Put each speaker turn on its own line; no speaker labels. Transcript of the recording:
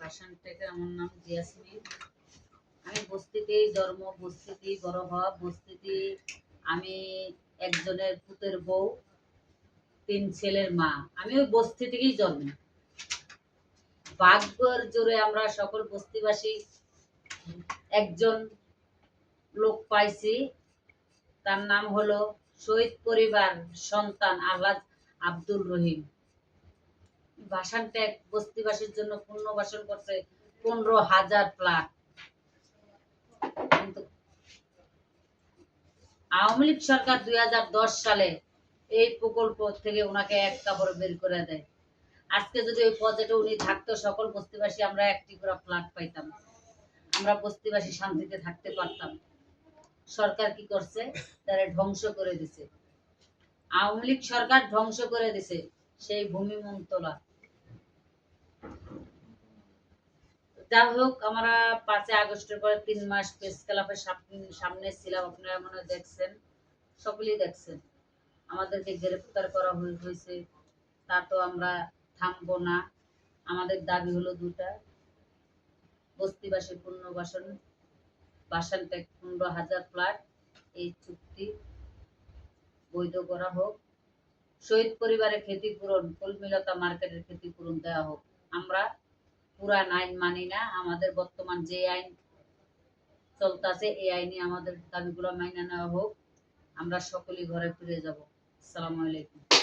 ভাষণ থেকে আমার নাম জিয়াসমিন। আমি বস্তিতেই জন্ম, বস্তিতেই বড় হওয়া বস্তিতে আমি একজনের পুতের বউ, তিন ছেলের মা। আমি ওই বস্তি থেকেই জন্ম। ভাগ্যর জোরে আমরা সকল বস্তিবাসী একজন লোক পাইছি। তার নাম হলো শহীদ পরিবার সন্তান আহ্লাদ আব্দুল রহিম। ভাষণ ট্যাগ বস্তিবাসীর জন্য পুনর্বাসন করছে পনেরো হাজার প্লাট কিন্তু আওয়ামী লীগ সরকার দুই সালে এই প্রকল্প থেকে ওনাকে এক কাপড় বের করে দেয়। আজকে যদি ওই পদে উনি থাকতো, সকল বস্তিবাসী আমরা একটি করে ফ্ল্যাট পাইতাম। আমরা বস্তিবাসী শান্তিতে থাকতে পারতাম। সরকার কি করছে? তারা ধ্বংস করে দিছে। আওয়ামী লীগ সরকার ধ্বংস করে দিছে। সেই ভূমি মন্তলা যাই হোক, আমরা পাঁচই আগস্টের পরে তিন মাস প্রেস ক্লাবের সামনে ছিলাম। আপনারা মনে দেখছেন, সকলেই দেখছেন। আমাদেরকে গ্রেফতার করা হয়েছে। তা তো আমরা থামবো না। আমাদের দাবি হলো দুটা। বস্তিবাসী পুনর্বাসন বাসান ট্যাগ পনেরো হাজার ফ্ল্যাট এই চুক্তি বৈধ করা হোক। শহীদ পরিবারের ক্ষতিপূরণ, কলমিলতা মার্কেটের ক্ষতিপূরণ দেওয়া হোক। আমরা পুরান আইন মানি না, আমাদের বর্তমান যে আইন চলতেছে, এই আইনে আমাদের দাবিগুলো মাইনা নেওয়া হোক। আমরা সকলেই ঘরে ফিরে যাব। আসসালামু আলাইকুম।